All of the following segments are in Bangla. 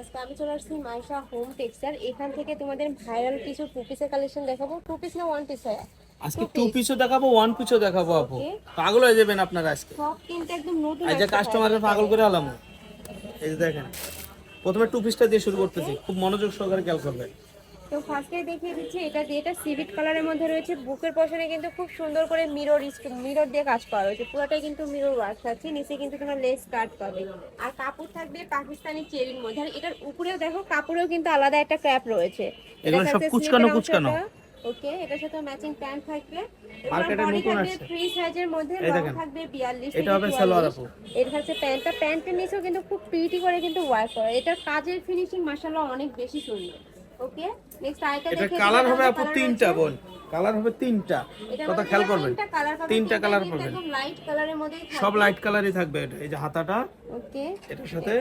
আজকে আমি চলে আসছি মাইশা হোম টেক্সচার এখান থেকে তোমাদের ভাইরাল কিছু টু পিসের কালেকশন দেখাবো। টু পিস না ওয়ান পিস হয়? আজকে টু পিসও দেখাবো ওয়ান পিসও দেখাবো আপু। পাগল হয়ে যাবেন আপনারা আজকে। সব কিন্তু একদম নতুন আসছে কাস্টমারের পাগল করে আলাম। এই দেখেন প্রথমে টু পিসটা দিয়ে শুরু করতেছি। খুব মনোযোগ সহকারে খেয়াল করবে তো ফার্স্টে দেখিয়ে দিচ্ছি এটা দিয়ে এটা সিভিট কালারের মধ্যে রয়েছে। বুকের পশনে কিন্তু খুব সুন্দর করে মিরর মিরর দিয়ে কাজ করা রয়েছে পুরোটাই কিন্তু মিরর ওয়ার্ক আছে। নিচে কিন্তু তোমার লেস কাট পাবে। আর কাপড় থাকবে পাকিস্তানি চেরির মধ্যে। আর এটার উপরেও দেখো কাপড়েও কিন্তু আলাদা একটা ক্যাপ রয়েছে। এগুলো সব কুচকানো কুচকানো। ওকে এটার সাথে ম্যাচিং প্যান্ট থাকবে। বডি নতুন আসছে। ফ্রি সাইজের মধ্যে লং থাকবে 42 এটা হবে সালোয়ার আপু। এটা হচ্ছে প্যান্টটা প্যান্টের নিচেও কিন্তু খুব প্রিটি করে কিন্তু ওয়ার্ক করা। এটার কাজের ফিনিশিং মাশাআল্লাহ অনেক বেশি সুন্দর। ওকে নেক্সট আইটা এটা কালার হবে আপু তিনটা বোন কালার হবে তিনটা। কথা খেয়াল করবেন। তিনটা কালার পাবেন লাইট কালারের মধ্যে সব লাইট কালারই থাকবে এটা। এই যে হাতাটা ওকে এটার সাথে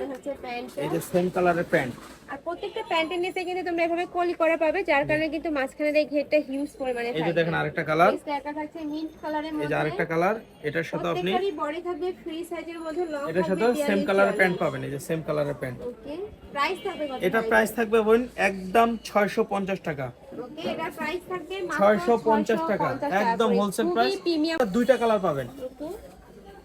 এই যে সেম কালারের প্যান্ট আর প্রত্যেকটা প্যান্টের নিচে কিন্তু তোমরা এভাবে কলি করা পাবে যার কারণে কিন্তু মাঝখানে এই ঘেরটা হিউজ পরিমাণে এই যে দেখেন আরেকটা কালার নেক্সট একটা থাকছে মিন্ট কালারের এই যে আরেকটা কালার এটার সাথে আপনি বডি থাকবে ফ্রি সাইজের মধ্যে লং এটার সাথে সেম কালারের প্যান্ট পাবেন এই যে সেম কালারের প্যান্ট ওকে এটা প্রাইস থাকবে বোন একদম ছয়শো পঞ্চাশ টাকা। ওকে এটা প্রাইস থাকবে ছয়শো পঞ্চাশ টাকা একদম হোলসেল প্রাইস দুইটা কালার পাবেন।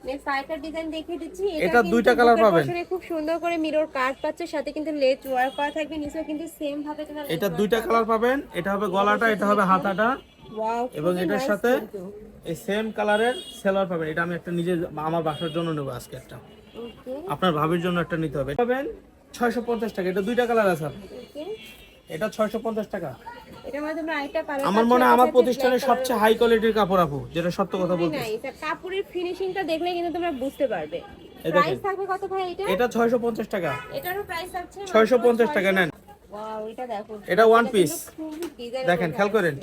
নেক্সট আরেকটা ডিজাইন দেখিয়ে দিচ্ছি। এটা দুইটা বুকের পাবেন। খুব সুন্দর করে মিরর কাট পাচ্ছে সাথে কিন্তু লেজ ওয়ার্ক করা থাকবে নিচেও কিন্তু সেম ভাবে এটা দুইটা কালার পাবেন। এটা হবে গলাটা এটা হবে হাতাটা। এবং এটার সাথে এই সেম কালারের সেলার পাবেন। এটা আমি একটা নিজে আমার বাসার জন্য নেব আজকে একটা। আপনার ভাবির জন্য একটা নিতে হবে। পাবেন ছয়শো পঞ্চাশ টাকা। এটা দুইটা কালার আছে। এটা ছয়শো পঞ্চাশ টাকা। আমার মনে হয় আমার প্রতিষ্ঠানের সবচেয়ে হাই কোয়ালিটির কাপড় আপু যেটা সত্য কথা বলতে না এটা কাপড়ের ফিনিশিংটা দেখলে কিন্তু তোমরা বুঝতে পারবে। প্রাইস থাকবে কত ভাই এটা? এটা ছয়শো পঞ্চাশ টাকা। এটারও প্রাইস আছে ছয়শো পঞ্চাশ টাকা নেন। ওয়াও এটা দেখো। এটা। খুবই design দেখেন, খেয়াল করেন।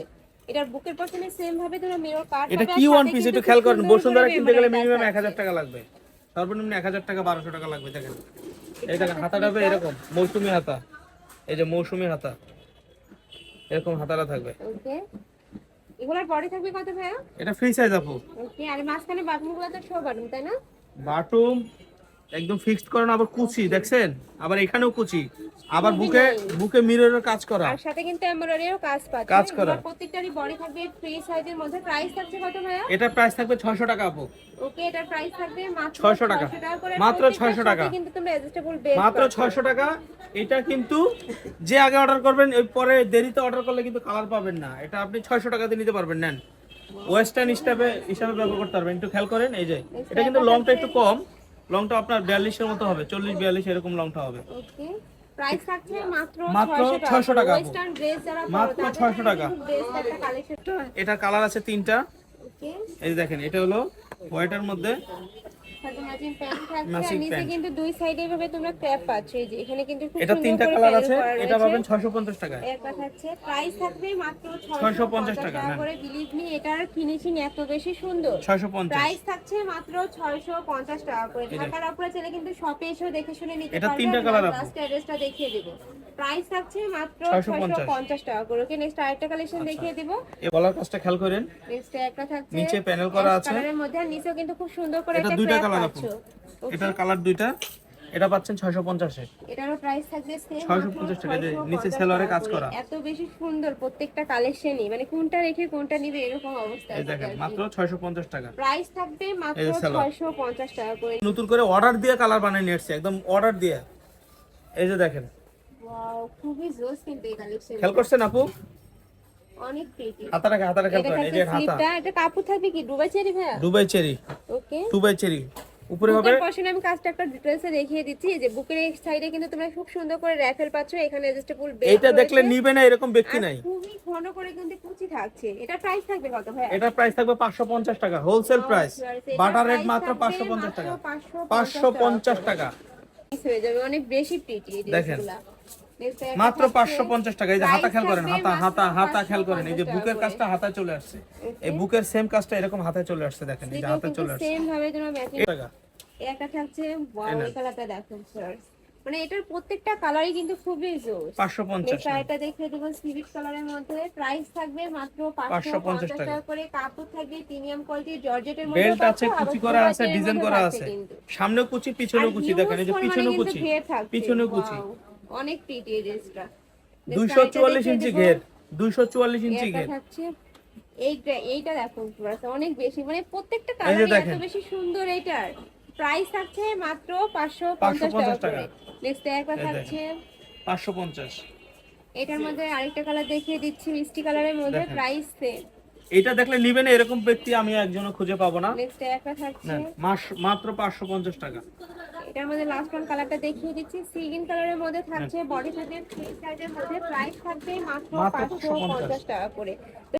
এটার বুকের পশনে সেম ভাবে তোমরা মিরর কাট এটা কি ওয়ান পিস একটু খেয়াল করেন বসুন্ধরা কিনতে গেলে মিনিমাম এক হাজার টাকা লাগবে। সর্বনিম্ন এক হাজার টাকা বারোশো টাকা লাগবে দেখেন। এই দেখেন হাতাটা হবে এরকম মৌসুমি হাতা। এই যে মৌসুমি হাতা। এরকম হাতাটা থাকবে। ওকে। এগুলোর বডি থাকবে কত ভাইয়া? এটা ফ্রি সাইজ আপু। ওকে আর মাঝখানে বাটনগুলো তো শো বাটন তাই না? বাটুম একদম ফিক্সড করেন আবার কুচি দেখছেন? আবার এখানেও কুচি। আবার বুকে বুকে মিররের কাজ করা। আর সাথে কিন্তু এমব্রয়ডারিও কাজ পাচ্ছে। কাজ করা। প্রত্যেকটারই বডি থাকবে ফ্রি সাইজের মধ্যে। প্রাইস থাকছে কত ভাইয়া? এটা প্রাইস থাকবে ছয়শো টাকা আপু। ওকে এটার প্রাইস থাকবে মাত্র 600 টাকা। মাত্র 600 টাকা। কিন্তু তোমরা অ্যাডজাস্টেবল বেস মাত্র ছয়শো টাকা। এটা কিন্তু যে আগে অর্ডার করবেন ওই পরে দেরিতে অর্ডার করলে কিন্তু কালার পাবেন না। এটা আপনি ছয়শো টাকা দিয়ে নিতে পারবেন নেন। ওয়েস্টার্ন হিসাবে হিসাবে ব্যবহার করতে পারবেন। একটু খেয়াল করেন এই যে। এটা কিন্তু লংটা একটু কম। লংটা আপনার বিয়াল্লিশের মতো হবে চল্লিশ বিয়াল্লিশ এরকম লংটা হবে। ওকে প্রাইস থাকছে মাত্র মাত্র 600 600 টাকা। ওয়েস্টার্ন ড্রেস যারা মাত্র তাদের 600 টাকা। এটার কালার আছে তিনটা। এই দেখেন এটা হলো হোয়াইটের মধ্যে ম্যাচিং প্যান্ট থাকছে নিচে কিন্তু দুই সাইডে ভাবে তোমরা ক্র্যাপ পাচ্ছ এই যে এখানে কিন্তু খুব এটা তিনটা কালার আছে এটা পাবেন ছয়শো পঞ্চাশ টাকায় থাকছে প্রাইস থাকবে মাত্র 650 650 টাকা, টাকা হ্যাঁ। করে বিলিভ মি এটার ফিনিশিং এত বেশি সুন্দর। ছয়শো পঞ্চাশ। প্রাইস থাকছে মাত্র 650 টাকা করে। ঢাকার উপরে চলে কিন্তু শপে এসেও দেখে শুনে নিতে এটা পারবে। তিনটা। লাস্ট অ্যাড্রেসটা দেখিয়ে দেব। প্রাইস থাকছে মাত্র 650 650 টাকা করে। ওকে নেক্সট আরেকটা কালেকশন দেখিয়ে দেব। এই বলার কাজটা খেয়াল করেন। নেক্সট একটা থাকছে নিচে panel করা আছে। কালারের মধ্যে আর নিচেও কিন্তু খুব সুন্দর করে এটা দুইটা কালার আপু। এটার কালার দুইটা। এটা পাচ্ছেন ছয়শো পঞ্চাশে। এটারও প্রাইস থাকবে সেম 650 টাকা, এই যে নিচে সেলোয়ারে কাজ করা। এত বেশি সুন্দর প্রত্যেকটা কালেকশনই মানে কোনটা রেখে কোনটা নিবে এরকম অবস্থা এই দেখেন মাত্র ছয়শো পঞ্চাশ টাকা। প্রাইস থাকবে মাত্র এই যে 650 টাকা করে। নতুন করে অর্ডার দিয়ে কালার বানিয়ে নিয়ে এসছে একদম অর্ডার দিয়ে। এই যে দেখেন ওয়াও খুবই জোস কিন্তু এই কালেকশন খেয়াল করছেন আপু? অনেক প্রিটি হাতাটাকে হাতাটা খেয়াল করেন এই যে হাতা। স্লিপটা এটা কাপড় থাকবে কি? দুবাই চেরি ভাইয়া? Dubai cherry. Okay Dubai cherry. উপরে হবে? আমি কাজটা একটা ডিটেইলসে দেখিয়ে দিচ্ছি। এই যে বুকের সাইডে কিন্তু তোমরা খুব সুন্দর করে র্যাফেল পাচ্ছ। এখানে অ্যাডজাস্টেবল বেল্ট এইটা দেখলে নিবে না এরকম ব্যক্তি নাই। খুবই ঘন করে কিন্তু কুচি থাকছে। এটা প্রাইস থাকবে কত প্রাইস থাকবে পাঁচশো পঞ্চাশ টাকা হোলসেল প্রাইস বাটার রেট মাত্র থাকবে পাঁচশো পঞ্চাশ টাকা। মাত্র 550 পাঁচশো পঞ্চাশ টাকা। হয়ে যাবে। অনেক বেশি প্রিটি এই দেখেন। মাত্র পাঁচশো পঞ্চাশ টাকা এই যে হাতা খেয়াল করেন হাতা হাতা হাতা খেয়াল করেন এই যে বুকের কাজটা হাতায় চলে আসছে। এই বুকের সেম কাজটা এরকম হাতায় চলে আসছে দেখেন এই যে হাতায় চলে আসছে। সেম ভাবে তোমরা ম্যাচিং টাকা। একটা থাকছে ওয়াও এই কালারটা দেখো ফার্স্ট মানে এটার প্রত্যেকটা কালারই কিন্তু খুবই জোস। কালারের মধ্যে প্রাইস থাকবে মাত্র 550 550 টাকা। করে কাপড় থাকবে প্রিমিয়াম জর্জেটের মধ্যে বেল্ট আছে কুচি করা আছে ডিজাইন করা আছে সামনে কুচি পিছনে কুচি দেখেন এই যে পিছনে কুচি। পিছনে কুচি। অনেক প্রিটি এই ড্রেসটা দুইশো চুয়াল্লিশ ইঞ্চি ঘের দুইশো চুয়াল্লিশ ইঞ্চি ঘের থাকছে এইটা এইটা দেখো অনেক বেশি মানে প্রত্যেকটা কালার এত বেশি সুন্দর এটার প্রাইস থাকছে মাত্র পাঁচশো 550 টাকা। নেক্সট একটা থাকছে। পাঁচশো পঞ্চাশ। এটার মধ্যে আরেকটা কালার দেখিয়ে দিচ্ছি মিষ্টি কালারের মধ্যে। প্রাইস সেম এটা দেখলে নিবেন এরকম ব্যক্তি আমি একজনও খুঁজে পাবো না। নেক্সট একটা থাকছে। মাত্র পাঁচশো পঞ্চাশ টাকা। এটার মধ্যে লাস্ট ওয়ান কালারটা দেখিয়ে দিচ্ছি। সি গ্রিন কালারের মধ্যে থাকছে বডি সাইজের ফ্রি সাইজের মধ্যে প্রাইস থাকবে মাত্র মাত্র পাঁচশো পঞ্চাশ। টাকা করে।